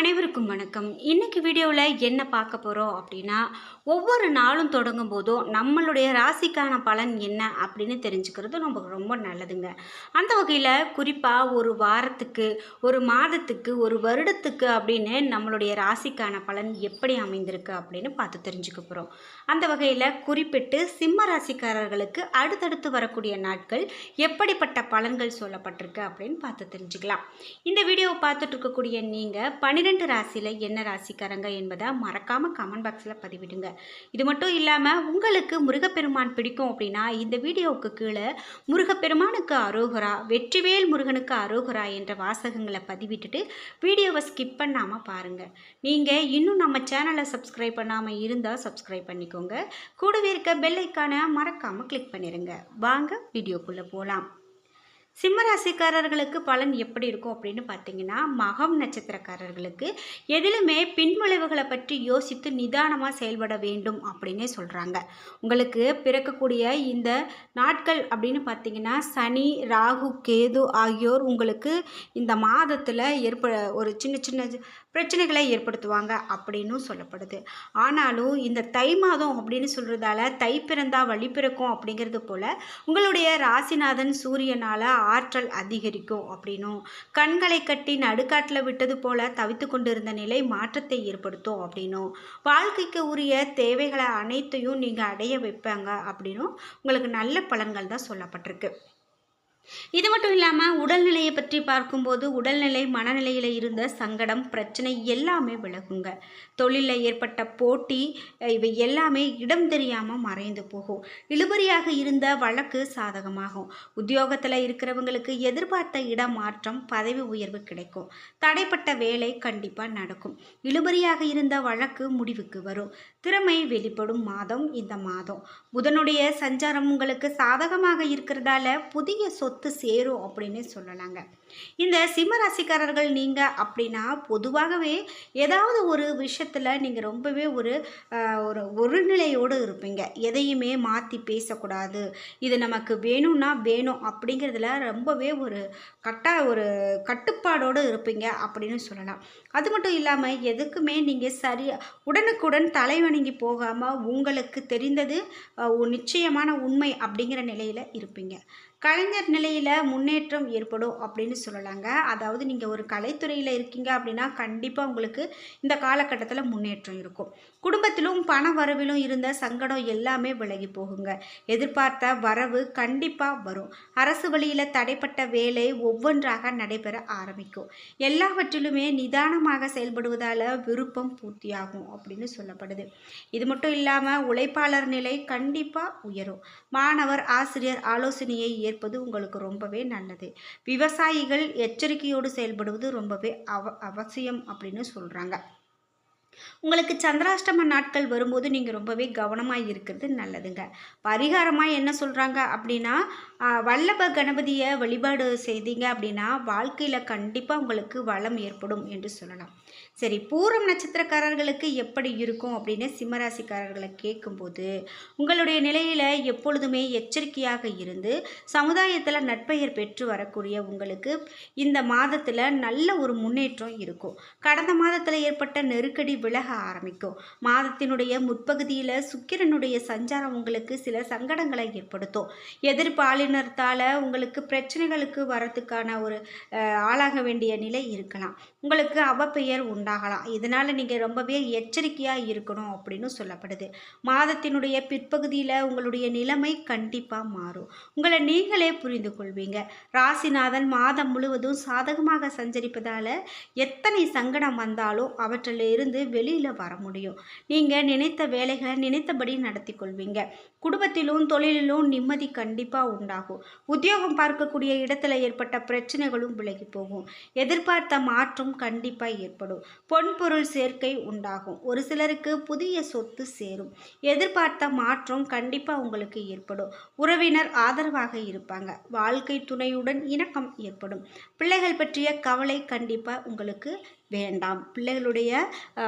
அனைவருக்கும் வணக்கம். இன்னைக்கு வீடியோவில் என்ன பார்க்க போகிறோம் அப்படின்னா ஒவ்வொரு நாளும் தொடங்கும் போதும் நம்மளுடைய ராசிக்கான பலன் என்ன அப்படின்னு தெரிஞ்சுக்கிறது நமக்கு ரொம்ப நல்லதுங்க. அந்த வகையில் குறிப்பாக ஒரு வாரத்துக்கு ஒரு மாதத்துக்கு ஒரு வருடத்துக்கு அப்படின்னு நம்மளுடைய ராசிக்கான பலன் எப்படி அமைந்திருக்கு அப்படின்னு பார்த்து தெரிஞ்சுக்க போகிறோம் அந்த வகையில் குறிப்பிட்டு சிம்ம ராசிக்காரர்களுக்கு அடுத்தடுத்து வரக்கூடிய நாட்கள் எப்படிப்பட்ட பலன்கள் சொல்லப்பட்டிருக்கு அப்படின்னு பார்த்து தெரிஞ்சுக்கலாம். இந்த வீடியோவை பார்த்துட்டு இருக்கக்கூடிய நீங்கள் பன்னிரெண்டு ராசியில் என்ன ராசிக்காரங்க என்பதை மறக்காமல் கமெண்ட் பாக்ஸில் பதிவிடுங்க. இது மட்டும் இல்லாமல் உங்களுக்கு முருகப்பெருமான் பிடிக்கும் அப்படின்னா இந்த வீடியோவுக்கு கீழே முருகப்பெருமானுக்கு அரோகரா வெற்றிவேல் முருகனுக்கு அரோகரா என்ற வாசகங்களை பதிவிட்டுட்டு வீடியோவை ஸ்கிப் பண்ணாமல் பாருங்கள் நீங்கள் இன்னும் நம்ம சேனலை சப்ஸ்கிரைப் பண்ணாமல் இருந்தால் சப்ஸ்கிரைப் பண்ணிக்கோங்க. கூடவே இருக்க பெல்லைக்கான மறக்காமல் கிளிக் பண்ணிடுங்க வாங்க வீடியோக்குள்ளே போகலாம் சிம்மராசிக்காரர்களுக்கு பலன் எப்படி இருக்கும் அப்படின்னு பார்த்தீங்கன்னா மகம் நட்சத்திரக்காரர்களுக்கு எதிலுமே பின்விளைவுகளை பற்றி யோசித்து நிதானமாக செயல்பட வேண்டும் அப்படின்னே சொல்கிறாங்க உங்களுக்கு பிறக்கக்கூடிய இந்த நாட்கள் அப்படின்னு பார்த்தீங்கன்னா சனி ராகு கேது ஆகியோர் உங்களுக்கு இந்த மாதத்தில் ஏற்ப ஒரு சின்ன சின்ன பிரச்சனைகளை ஏற்படுத்துவாங்க அப்படின்னும் சொல்லப்படுது. ஆனாலும் இந்த தை மாதம் அப்படின்னு சொல்கிறதால தை பிறந்தா வழி பிறக்கும் அப்படிங்கிறது போல் உங்களுடைய ராசிநாதன் சூரியனால் ஆற்றல் அதிகரிக்கும் அப்படின்னும் கண்களை கட்டி நடுக்காட்டில் விட்டது போல தவித்து கொண்டிருந்த நிலை மாற்றத்தை ஏற்படுத்தும் அப்படின்னும் வாழ்க்கைக்கு உரிய தேவைகளை அனைத்தையும் நீங்கள் அடைய வைப்பாங்க அப்படின்னும் உங்களுக்கு நல்ல பலன்கள் தான் சொல்லப்பட்டிருக்கு. இது மட்டும் இல்லாமல் உடல்நிலையை பற்றி பார்க்கும்போது உடல்நிலை மனநிலையில் இருந்த சங்கடம் பிரச்சனை எல்லாமே விலகுங்க. தொழிலில் ஏற்பட்ட போட்டி இவை எல்லாமே இடம் தெரியாமல் மறைந்து போகும். இழுபறியாக இருந்த வழக்கு சாதகமாகும். உத்தியோகத்தில் இருக்கிறவங்களுக்கு எதிர்பார்த்த இடம் மாற்றம் பதவி உயர்வு கிடைக்கும். தடைப்பட்ட வேலை கண்டிப்பாக நடக்கும். இழுபறியாக இருந்த வழக்கு முடிவுக்கு வரும். திறமை வெளிப்படும் மாதம் இந்த மாதம். புதனுடைய சஞ்சாரம் உங்களுக்கு சாதகமாக இருக்கிறதால புதிய சொத்து சேரும் அப்படின்னு சொல்லலாங்க. இந்த சிம்ம ராசிக்காரர்கள் நீங்கள் அப்படின்னா பொதுவாகவே ஏதாவது ஒரு விஷயத்தில் நீங்கள் ரொம்பவே ஒரு ஒரு ஒருநிலையோடு இருப்பீங்க. எதையுமே மாற்றி பேசக்கூடாது. இது நமக்கு வேணும்னா வேணும் அப்படிங்கிறதுல ரொம்பவே ஒரு கட்டா ஒரு கட்டுப்பாடோடு இருப்பீங்க அப்படின்னு சொல்லலாம். அது மட்டும் இல்லாமல் எதுக்குமே நீங்கள் சரி உடனுக்குடன் தலைவணங்கி போகாமல் உங்களுக்கு தெரிந்தது நிச்சயமான உண்மை அப்படிங்கிற நிலையில் இருப்பீங்க. கலைஞர் நிலையில் முன்னேற்றம் ஏற்படும் அப்படின்னு சொல்லலாங்க. அதாவது நீங்கள் ஒரு கலைத்துறையில் இருக்கீங்க அப்படின்னா கண்டிப்பாக உங்களுக்கு இந்த காலகட்டத்தில் முன்னேற்றம் இருக்கும். குடும்பத்திலும் பண வரவிலும் இருந்த சங்கடம் எல்லாமே விலகி போகுங்க. எதிர்பார்த்த வரவு கண்டிப்பாக வரும். அரசு வழியில் தடைப்பட்ட வேலை ஒவ்வொன்றாக நடைபெற ஆரம்பிக்கும். எல்லாவற்றிலுமே நிதானமாக செயல்படுவதால் விருப்பம் பூர்த்தியாகும் அப்படின்னு சொல்லப்படுது. இது மட்டும் இல்லாமல் உழைப்பாளர் நிலை கண்டிப்பாக உயரும். மாணவர் ஆசிரியர் ஆலோசனையை ஏற்பது உங்களுக்கு ரொம்பவே நல்லது. விவசாயிகள் எச்சரிக்கையோடு செயல்படுவது ரொம்பவே அவ அவசியம் அப்படின்னு சொல்கிறாங்க உங்களுக்கு சந்திராஷ்டம நாட்கள் வரும்போது நீங்கள் ரொம்பவே கவனமாக இருக்கிறது நல்லதுங்க. பரிகாரமாக என்ன சொல்கிறாங்க அப்படின்னா வல்லப கணபதியை வழிபாடு செய்தீங்க அப்படின்னா வாழ்க்கையில் கண்டிப்பாக உங்களுக்கு வளம் ஏற்படும் என்று சொல்லலாம். சரி பூரம் நட்சத்திரக்காரர்களுக்கு எப்படி இருக்கும் அப்படின்னு சிம்மராசிக்காரர்களை கேட்கும்போது உங்களுடைய நிலையில் எப்பொழுதுமே எச்சரிக்கையாக இருந்து சமுதாயத்தில் நட்பெயர் பெற்று வரக்கூடிய உங்களுக்கு இந்த மாதத்தில் நல்ல ஒரு முன்னேற்றம் இருக்கும். கடந்த மாதத்தில் ஏற்பட்ட நெருக்கடி விலக ஆரம்பிக்கும். மாதத்தினுடைய முற்பகுதியில் சுக்கிரனுடைய சஞ்சாரம் உங்களுக்கு சில சங்கடங்களை ஏற்படுத்தும். எதிர்பாலினத்தால் உங்களுக்கு பிரச்சனைகளுக்கு வரத்துக்கான ஒரு ஆளாக வேண்டிய நிலை இருக்கலாம். உங்களுக்கு அவப்பெயர் உண்டாகலாம். இதனால் நீங்கள் ரொம்பவே எச்சரிக்கையாக இருக்கணும் அப்படின்னு சொல்லப்படுது. மாதத்தினுடைய பிற்பகுதியில் உங்களுடைய நிலைமை கண்டிப்பாக மாறும். உங்களை நீங்களே புரிந்து கொள்வீங்க. ராசிநாதன் மாதம் முழுவதும் சாதகமாக சஞ்சரிப்பதால் எத்தனை சங்கடம் வந்தாலும் அவற்றில் இருந்து வெளியில் வர முடியும். நீங்கள் நினைத்த வேலைகளை நினைத்தபடி நடத்தி கொள்வீங்க. குடும்பத்திலும் தொழிலிலும் நிம்மதி கண்டிப்பாக உண்டாகும். உத்தியோகம் பார்க்கக்கூடிய இடத்துல ஏற்பட்ட பிரச்சனைகளும் விலகி போகும். எதிர்பார்த்த மாற்றம் கண்டிப்பாக ஏற்படும். பொன்பொருள் சேர்க்கை உண்டாகும். ஒரு சிலருக்கு புதிய சொத்து சேரும். எதிர்பார்த்த மாற்றம் கண்டிப்பாக உங்களுக்கு ஏற்படும். உறவினர் ஆதரவாக இருப்பாங்க. வாழ்க்கை துணையுடன் இணக்கம் ஏற்படும். பிள்ளைகள் பற்றிய கவலை கண்டிப்பாக உங்களுக்கு வேண்டாம். பிள்ளைகளுடைய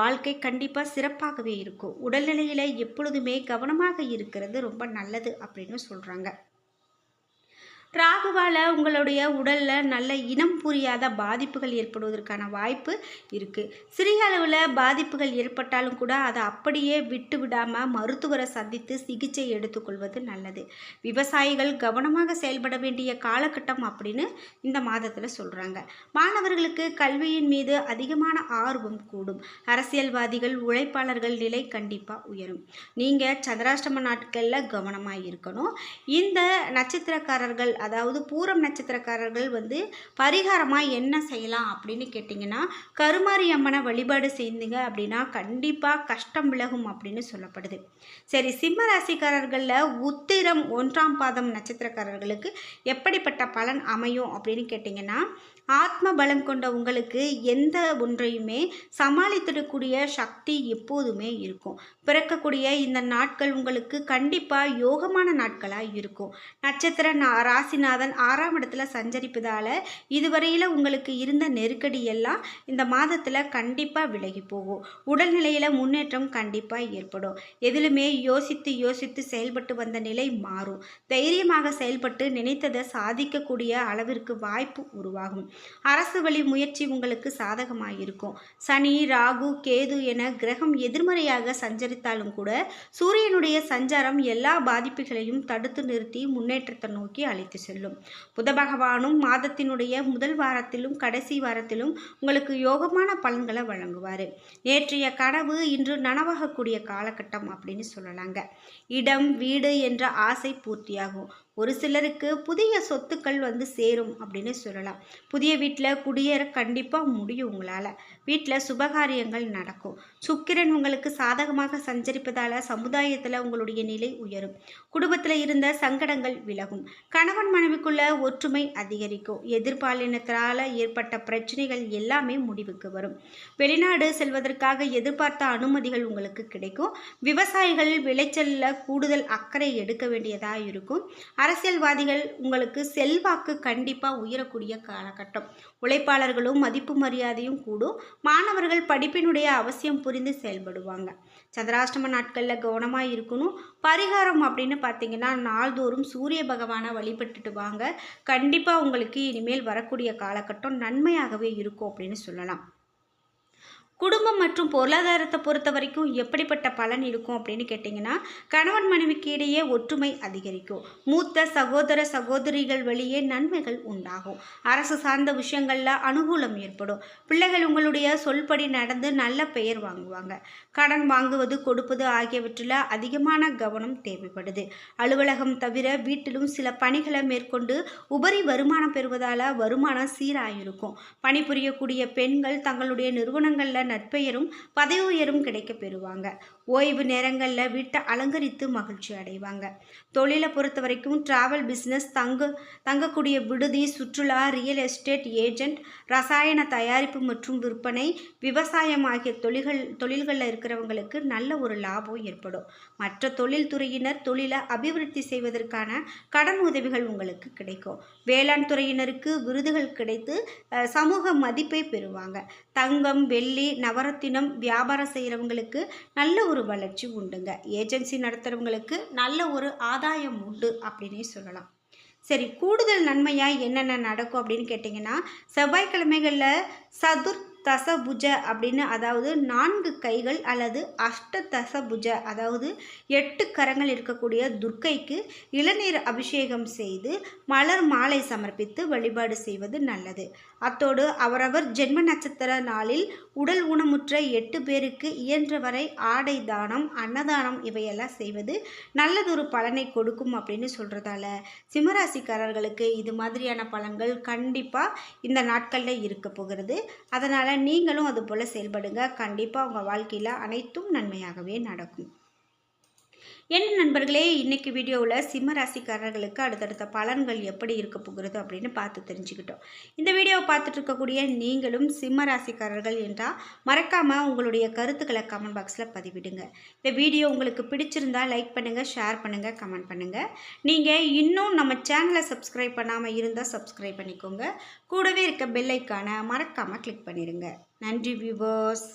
வாழ்க்கை கண்டிப்பாக சிறப்பாகவே இருக்கும். உடல்நிலையில் எப்பொழுதுமே கவனமாக இருக்கிறது ரொம்ப நல்லது அப்படின்னு சொல்கிறாங்க ராகுவால் உங்களுடைய உடலில் நல்ல இனம் புரியாத பாதிப்புகள் ஏற்படுவதற்கான வாய்ப்பு இருக்குது சிறிய அளவில் பாதிப்புகள் ஏற்பட்டாலும் கூட அதை அப்படியே விட்டு விடாமல் மருத்துவரை சந்தித்து சிகிச்சை எடுத்துக்கொள்வது நல்லது. விவசாயிகள் கவனமாக செயல்பட வேண்டிய காலகட்டம் அப்படின்னு இந்த மாதத்தில் சொல்கிறாங்க மாணவர்களுக்கு கல்வியின் மீது அதிகமான ஆர்வம் கூடும். அரசியல்வாதிகள் உழைப்பாளர்கள் நிலை கண்டிப்பாக உயரும். நீங்கள் சந்திராஷ்டம நாட்களில் கவனமாக இருக்கணும். இந்த நட்சத்திரக்காரர்கள் அதாவது பூரம் நட்சத்திரக்காரர்கள் வந்து பரிகாரமாக என்ன செய்யலாம் அப்படின்னு கேட்டிங்கன்னா கருமாரி அம்மனை வழிபாடு செய்தீங்க அப்படின்னா கண்டிப்பாக கஷ்டம் விலகும் அப்படின்னு சொல்லப்படுது. சரி சிம்ம ராசிக்காரர்களில் உத்திரம் ஒன்றாம் பாதம் நட்சத்திரக்காரர்களுக்கு எப்படிப்பட்ட பலன் அமையும் அப்படின்னு கேட்டிங்கன்னா ஆத்ம பலம் கொண்ட உங்களுக்கு எந்த ஒன்றையுமே சமாளித்திடக்கூடிய சக்தி எப்போதுமே இருக்கும். பிறக்கக்கூடிய இந்த நாட்கள் உங்களுக்கு கண்டிப்பாக யோகமான நாட்களாக இருக்கும். நட்சத்திர நா ராசிநாதன் ஆறாம் இடத்துல சஞ்சரிப்பதால் இதுவரையில் உங்களுக்கு இருந்த நெருக்கடி எல்லாம் இந்த மாதத்தில் கண்டிப்பாக விலகி போகும். உடல்நிலையில் முன்னேற்றம் கண்டிப்பாக ஏற்படும். எதிலுமே யோசித்து யோசித்து செயல்பட்டு வந்த நிலை மாறும். தைரியமாக செயல்பட்டு நினைத்ததை சாதிக்கக்கூடிய அளவிற்கு வாய்ப்பு உருவாகும். அரசு வழி முயற்சி உங்களுக்கு சாதகமாக இருக்கும் சனி ராகு கேது என கிரகம் எதிர்மறையாக சஞ்சரித்தாலும் கூட சூரியனுடைய சஞ்சாரம் எல்லா பாதிப்புகளையும் தடுத்து நிறுத்தி முன்னேற்றத்தை நோக்கி அழைத்து செல்லும். புத பகவானும் மாதத்தினுடைய முதல் வாரத்திலும் கடைசி வாரத்திலும் உங்களுக்கு யோகமான பலன்களை வழங்குவார். நேற்றைய கனவு இன்று நனவாகக்கூடிய காலகட்டம் அப்படின்னு சொல்லலாங்க. இடம் வீடு என்ற ஆசை பூர்த்தியாகும். ஒரு சிலருக்கு புதிய சொத்துக்கள் வந்து சேரும் அப்படின்னு சொல்லலாம். புதிய வீட்டில் குடியேற கண்டிப்பாக முடியும் உங்களால். வீட்டில் சுபகாரியங்கள் நடக்கும். சுக்கிரன் உங்களுக்கு சாதகமாக சஞ்சரிப்பதால் சமுதாயத்தில் உங்களுடைய நிலை உயரும். குடும்பத்தில் இருந்த சங்கடங்கள் விலகும். கணவன் மனைவிக்குள்ள ஒற்றுமை அதிகரிக்கும். எதிர்பாலினத்தால் ஏற்பட்ட பிரச்சனைகள் எல்லாமே முடிவுக்கு வரும். வெளிநாடு செல்வதற்காக எதிர்பார்த்த அனுமதிகள் உங்களுக்கு கிடைக்கும். விவசாயிகள் விளைச்சலில் கூடுதல் அக்கறை எடுக்க வேண்டியதாக இருக்கும். அரசியல்வாதிகள் உங்களுக்கு செல்வாக்கு கண்டிப்பாக உயரக்கூடிய காலகட்டம். உழைப்பாளர்களும் மதிப்பு மரியாதையும் கூடும். மாணவர்கள் படிப்பினுடைய அவசியம் புரிந்து செயல்படுவாங்க. சந்திராஷ்டம நாட்களில் கவனமாக இருக்கணும். பரிகாரம் அப்படின்னு பார்த்தீங்கன்னா நாள்தோறும் சூரிய பகவானை வழிபட்டுட்டு வாங்க. கண்டிப்பாக உங்களுக்கு இனிமேல் வரக்கூடிய காலகட்டம் நன்மையாகவே இருக்கும் அப்படின்னு சொல்லலாம். குடும்பம் மற்றும் பொருளாதாரத்தை பொறுத்த வரைக்கும் எப்படிப்பட்ட பலன் இருக்கும் அப்படின்னு கேட்டிங்கன்னா கணவன் மனைவிக்கு இடையே ஒற்றுமை அதிகரிக்கும். மூத்த சகோதர சகோதரிகள் வழியே நன்மைகள் உண்டாகும். அரசு சார்ந்த விஷயங்களில் அனுகூலம் ஏற்படும். பிள்ளைகள் உங்களுடைய சொல்படி நடந்து நல்ல பெயர் வாங்குவாங்க. கடன் வாங்குவது கொடுப்பது ஆகியவற்றில் அதிகமான கவனம் தேவைப்படுது. அலுவலகம் தவிர வீட்டிலும் சில பணிகளை மேற்கொண்டு உபரி வருமானம் பெறுவதால் வருமானம் சீராயிருக்கும். பணிபுரியக்கூடிய பெண்கள் தங்களுடைய நிறுவனங்களில் நட்பெயரும் பதவி உயரும் கிடைக்க பெறுவாங்க. ஓய்வு நேரங்களில் வீட்டை அலங்கரித்து மகிழ்ச்சி அடைவாங்க. தொழிலை பொறுத்த வரைக்கும் ட்ராவல் பிஸ்னஸ் தங்க தங்கக்கூடிய விடுதி சுற்றுலா ரியல் எஸ்டேட் ஏஜெண்ட் ரசாயன தயாரிப்பு மற்றும் விற்பனை விவசாயம் ஆகிய தொழில்கள் தொழில்களில் இருக்கிறவங்களுக்கு நல்ல ஒரு லாபம் ஏற்படும். மற்ற தொழில்துறையினர் தொழிலை அபிவிருத்தி செய்வதற்கான கடன் உதவிகள் உங்களுக்கு கிடைக்கும். வேளாண் துறையினருக்கு விருதுகள் கிடைத்து சமூக மதிப்பை பெறுவாங்க. தங்கம் வெள்ளி நவரத்தினம் வியாபாரம் செய்கிறவங்களுக்கு நல்ல ஒரு வளர்ச்சி உண்டுங்க. ஏஜென்சி நடத்துகிறவங்களுக்கு நல்ல ஒரு ஆதாயம் உண்டு அப்படின்னே சொல்லலாம். சரி கூடுதல் நன்மையாக என்னென்ன நடக்கும் அப்படின்னு கேட்டிங்கன்னா செவ்வாய்க்கிழமைகளில் சதுர் தசபுஜ அப்படின்னு அதாவது நான்கு கைகள் அல்லது அஷ்ட தசபுஜ அதாவது எட்டு கரங்கள் இருக்கக்கூடிய துர்க்கைக்கு இளநீர் அபிஷேகம் செய்து மலர் மாலை சமர்ப்பித்து வழிபாடு செய்வது நல்லது. அத்தோடு அவரவர் ஜென்ம நட்சத்திர நாளில் உடல் ஊனமுற்ற எட்டு பேருக்கு இயன்றவரை ஆடை தானம் அன்னதானம் இவையெல்லாம் செய்வது நல்லதொரு பலனை கொடுக்கும் அப்படின்னு சொல்கிறதால சிம்மராசிக்காரர்களுக்கு இது மாதிரியான பலன்கள் கண்டிப்பாக இந்த நாட்களில் இருக்க போகிறது. அதனால் நீங்களும் அது போல் செயல்படுங்க. கண்டிப்பாக உங்கள் வாழ்க்கையில் அனைத்தும் நன்மையாகவே நடக்கும். என்ன நண்பர்களே இன்றைக்கி வீடியோவில் சிம்ம ராசிக்காரர்களுக்கு அடுத்தடுத்த பலன்கள் எப்படி இருக்க போகிறது அப்படின்னு பார்த்து தெரிஞ்சுக்கிட்டோம். இந்த வீடியோவை பார்த்துட்டு இருக்கக்கூடிய நீங்களும் சிம்ம ராசிக்காரர்கள் என்றால் மறக்காமல் உங்களுடைய கருத்துக்களை கமெண்ட் பாக்ஸில் பதிவிடுங்க. இந்த வீடியோ உங்களுக்கு பிடிச்சிருந்தால் லைக் பண்ணுங்கள் ஷேர் பண்ணுங்கள் கமெண்ட் பண்ணுங்கள் நீங்கள் இன்னும் நம்ம சேனலை சப்ஸ்கிரைப் பண்ணாமல் இருந்தால் சப்ஸ்கிரைப் பண்ணிக்கோங்க. கூடவே இருக்க பெல்லைக்கான மறக்காமல் கிளிக் பண்ணிடுங்க. நன்றி வியூவர்ஸ்